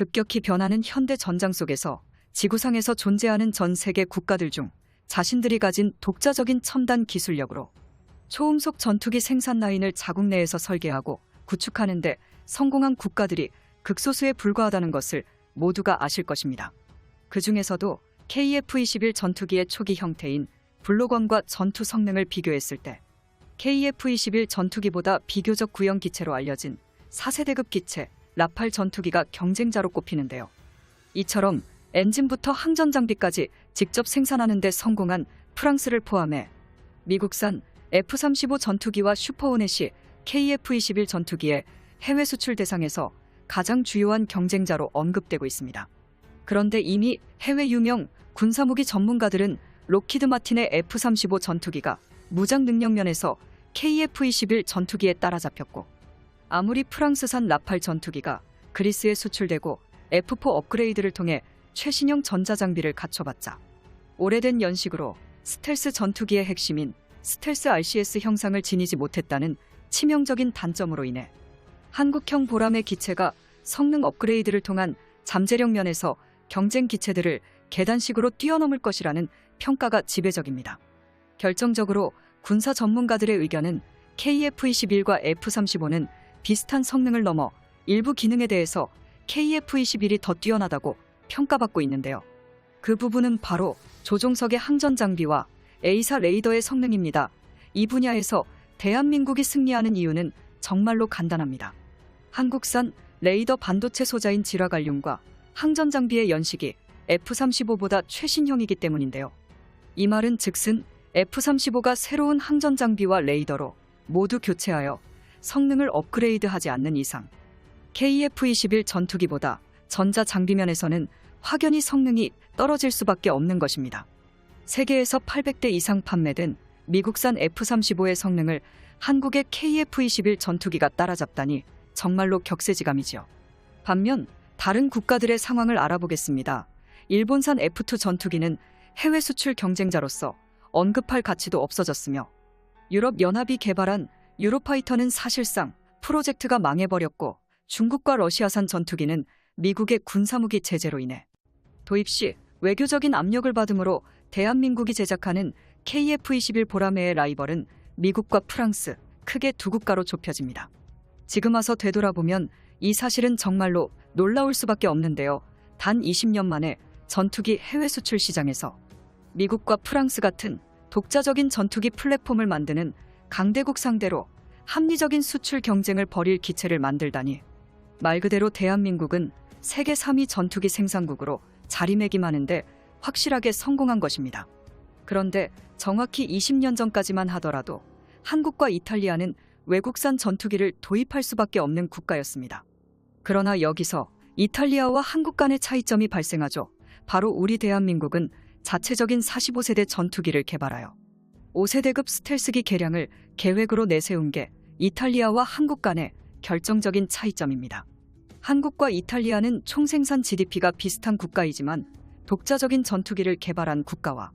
급격히 변하는 현대 전장 속에서 지구상에서 존재하는 전 세계 국가들 중 자신들이 가진 독자적인 첨단 기술력으로 초음속 전투기 생산 라인을 자국 내에서 설계하고 구축하는 데 성공한 국가들이 극소수에 불과하다는 것을 모두가 아실 것입니다. 그 중에서도 KF-21 전투기의 초기 형태인 블로건과 전투 성능을 비교했을 때 KF-21 전투기보다 비교적 구형 기체로 알려진 4세대급 기체 라팔 전투기가 경쟁자로 꼽히는데요. 이처럼 엔진부터 항전 장비까지 직접 생산하는 데 성공한 프랑스를 포함해 미국산 F-35 전투기와 슈퍼호넷이 KF-21 전투기의 해외 수출 대상에서 가장 주요한 경쟁자로 언급되고 있습니다. 그런데 이미 해외 유명 군사무기 전문가들은 로키드 마틴의 F-35 전투기가 무장 능력 면에서 KF-21 전투기에 따라잡혔고 아무리 프랑스산 라팔 전투기가 그리스에 수출되고 F4 업그레이드를 통해 최신형 전자장비를 갖춰봤자 오래된 연식으로 스텔스 전투기의 핵심인 스텔스 RCS 형상을 지니지 못했다는 치명적인 단점으로 인해 한국형 보람의 기체가 성능 업그레이드를 통한 잠재력 면에서 경쟁 기체들을 계단식으로 뛰어넘을 것이라는 평가가 지배적입니다. 결정적으로 군사 전문가들의 의견은 KF-21과 F-35는 비슷한 성능을 넘어 일부 기능에 대해서 KF-21이 더 뛰어나다고 평가받고 있는데요. 그 부분은 바로 조종석의 항전 장비와 A사 레이더의 성능입니다. 이 분야에서 대한민국이 승리하는 이유는 정말로 간단합니다. 한국산 레이더 반도체 소자인 지라갈륨과 항전 장비의 연식이 F-35보다 최신형이기 때문인데요. 이 말은 즉슨 F-35가 새로운 항전 장비와 레이더로 모두 교체하여 성능을 업그레이드하지 않는 이상 KF-21 전투기보다 전자 장비면에서는 확연히 성능이 떨어질 수밖에 없는 것입니다. 세계에서 800대 이상 판매된 미국산 F-35의 성능을 한국의 KF-21 전투기가 따라잡다니 정말로 격세지감이지요. 반면 다른 국가들의 상황을 알아보겠습니다. 일본산 F2 전투기는 해외 수출 경쟁자로서 언급할 가치도 없어졌으며 유럽 연합이 개발한 유로파이터는 사실상 프로젝트가 망해버렸고 중국과 러시아산 전투기는 미국의 군사무기 제재로 인해 도입 시 외교적인 압력을 받으므로 대한민국이 제작하는 KF-21 보라매의 라이벌은 미국과 프랑스 크게 두 국가로 좁혀집니다. 지금 와서 되돌아보면 이 사실은 정말로 놀라울 수밖에 없는데요. 단 20년 만에 전투기 해외 수출 시장에서 미국과 프랑스 같은 독자적인 전투기 플랫폼을 만드는 강대국 상대로 합리적인 수출 경쟁을 벌일 기체를 만들다니 말 그대로 대한민국은 세계 3위 전투기 생산국으로 자리매김하는데 확실하게 성공한 것입니다. 그런데 정확히 20년 전까지만 하더라도 한국과 이탈리아는 외국산 전투기를 도입할 수밖에 없는 국가였습니다. 그러나 여기서 이탈리아와 한국 간의 차이점이 발생하죠. 바로 우리 대한민국은 자체적인 45세대 전투기를 개발하여 5세대급 스텔스기 개량을 계획으로 내세운 게 이탈리아와 한국 간의 결정적인 차이점입니다. 한국과 이탈리아는 총생산 GDP가 비슷한 국가이지만 독자적인 전투기를 개발한 국가와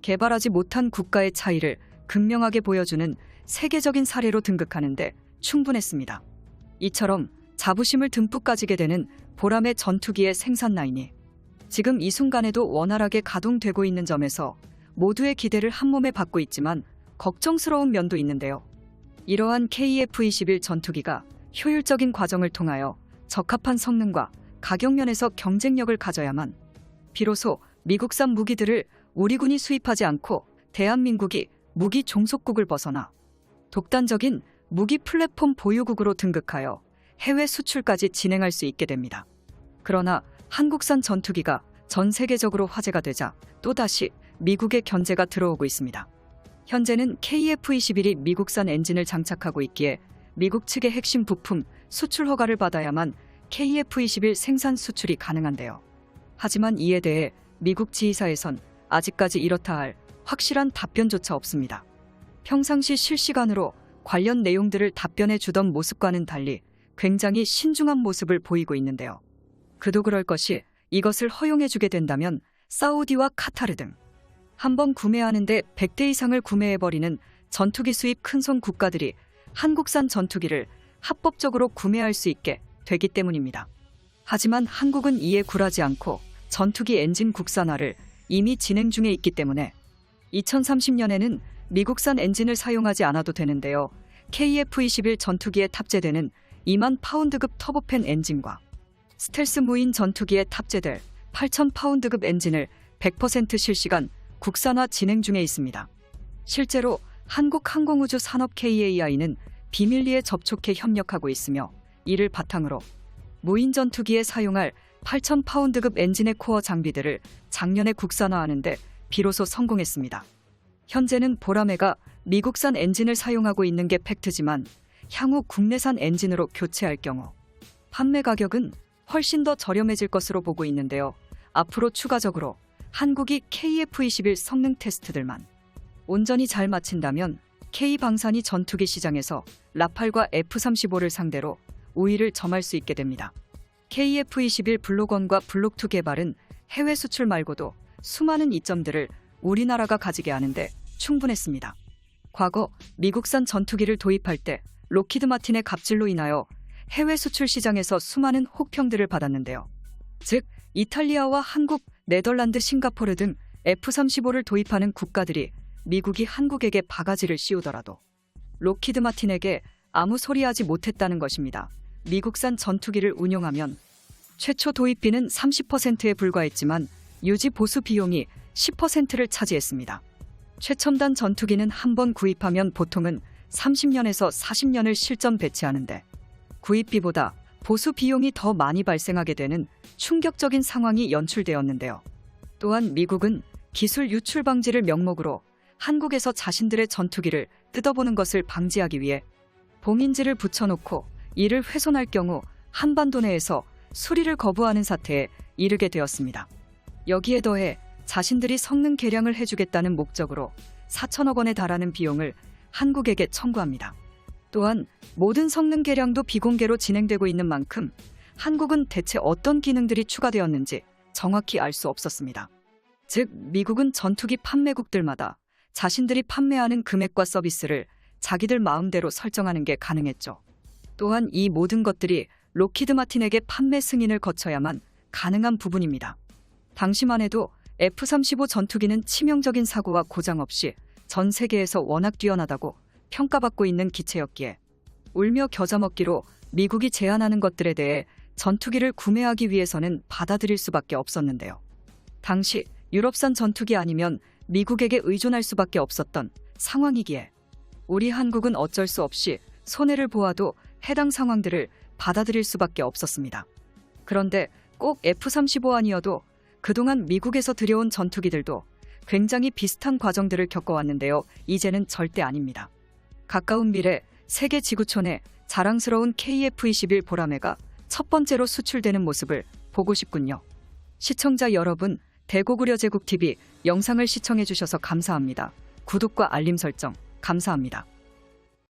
개발하지 못한 국가의 차이를 극명하게 보여주는 세계적인 사례로 등극하는데 충분했습니다. 이처럼 자부심을 듬뿍 가지게 되는 보람의 전투기의 생산 라인이 지금 이 순간에도 원활하게 가동되고 있는 점에서 모두의 기대를 한몸에 받고 있지만 걱정스러운 면도 있는데요. 이러한 KF-21 전투기가 효율적인 과정을 통하여 적합한 성능과 가격 면에서 경쟁력을 가져야만 비로소 미국산 무기들을 우리 군이 수입하지 않고 대한민국이 무기 종속국을 벗어나 독단적인 무기 플랫폼 보유국으로 등극하여 해외 수출까지 진행할 수 있게 됩니다. 그러나 한국산 전투기가 전 세계적으로 화제가 되자 또다시 미국의 견제가 들어오고 있습니다. 현재는 KF-21이 미국산 엔진을 장착하고 있기에 미국 측의 핵심 부품 수출 허가를 받아야만 KF-21 생산 수출이 가능한데요. 하지만 이에 대해 미국 지휘사에선 아직까지 이렇다 할 확실한 답변조차 없습니다. 평상시 실시간으로 관련 내용들을 답변해 주던 모습과는 달리 굉장히 신중한 모습을 보이고 있는데요. 그도 그럴 것이 이것을 허용해 주게 된다면 사우디와 카타르 등 한 번 구매하는데 100대 이상을 구매해버리는 전투기 수입 큰손 국가들이 한국산 전투기를 합법적으로 구매할 수 있게 되기 때문입니다. 하지만 한국은 이에 굴하지 않고 전투기 엔진 국산화를 이미 진행 중에 있기 때문에 2030년에는 미국산 엔진을 사용하지 않아도 되는데요. KF-21 전투기에 탑재되는 2만 파운드급 터보팬 엔진과 스텔스 무인 전투기에 탑재될 8천 파운드급 엔진을 100% 실시간 국산화 진행 중에 있습니다. 실제로 한국항공우주 산업 KAI는 비밀리에 접촉해 협력하고 있으며 이를 바탕으로 무인 전투기에 사용할 8천 파운드급 엔진의 코어 장비들을 작년에 국산화하는데 비로소 성공했습니다. 현재는 보라매가 미국산 엔진을 사용하고 있는 게 팩트지만 향후 국내산 엔진으로 교체할 경우 판매 가격은 훨씬 더 저렴해질 것으로 보고 있는데요. 앞으로 추가적으로 한국이 KF-21 성능 테스트들만 온전히 잘 마친다면 K방산이 전투기 시장에서 라팔과 F-35를 상대로 우위를 점할 수 있게 됩니다. KF-21 블록1과 블록2 개발은 해외 수출 말고도 수많은 이점들을 우리나라가 가지게 하는데 충분했습니다. 과거 미국산 전투기를 도입할 때 로키드 마틴의 갑질로 인하여 해외 수출 시장에서 수많은 혹평들을 받았는데요. 즉, 이탈리아와 한국, 네덜란드, 싱가포르 등 F-35를 도입하는 국가들이 미국이 한국에게 바가지를 씌우더라도 로키드 마틴에게 아무 소리 하지 못했다는 것입니다. 미국산 전투기를 운용하면 최초 도입비는 30%에 불과했지만 유지 보수 비용이 10%를 차지했습니다. 최첨단 전투기는 한 번 구입하면 보통은 30년에서 40년을 실전 배치하는데 구입비보다 보수 비용이 더 많이 발생하게 되는 충격적인 상황이 연출되었는데요. 또한 미국은 기술 유출 방지를 명목으로 한국에서 자신들의 전투기를 뜯어보는 것을 방지하기 위해 봉인지를 붙여놓고 이를 훼손할 경우 한반도 내에서 수리를 거부하는 사태에 이르게 되었습니다. 여기에 더해 자신들이 성능 개량을 해주겠다는 목적으로 4천억 원에 달하는 비용을 한국에게 청구합니다. 또한 모든 성능 개량도 비공개로 진행되고 있는 만큼 한국은 대체 어떤 기능들이 추가되었는지 정확히 알 수 없었습니다. 즉, 미국은 전투기 판매국들마다 자신들이 판매하는 금액과 서비스를 자기들 마음대로 설정하는 게 가능했죠. 또한 이 모든 것들이 로키드 마틴에게 판매 승인을 거쳐야만 가능한 부분입니다. 당시만 해도 F-35 전투기는 치명적인 사고와 고장 없이 전 세계에서 워낙 뛰어나다고 평가받고 있는 기체였기에 울며 겨자 먹기로 미국이 제안하는 것들에 대해 전투기를 구매하기 위해서는 받아들일 수밖에 없었는데요. 당시 유럽산 전투기 아니면 미국에게 의존할 수밖에 없었던 상황이기에 우리 한국은 어쩔 수 없이 손해를 보아도 해당 상황들을 받아들일 수밖에 없었습니다. 그런데 꼭 F-35 아니어도 그동안 미국에서 들여온 전투기들도 굉장히 비슷한 과정들을 겪어왔는데요. 이제는 절대 아닙니다. 가까운 미래 세계 지구촌에 자랑스러운 KF-21 보라매가 첫 번째로 수출되는 모습을 보고 싶군요. 시청자 여러분, 대고구려 제국TV 영상을 시청해 주셔서 감사합니다. 구독과 알림 설정 감사합니다.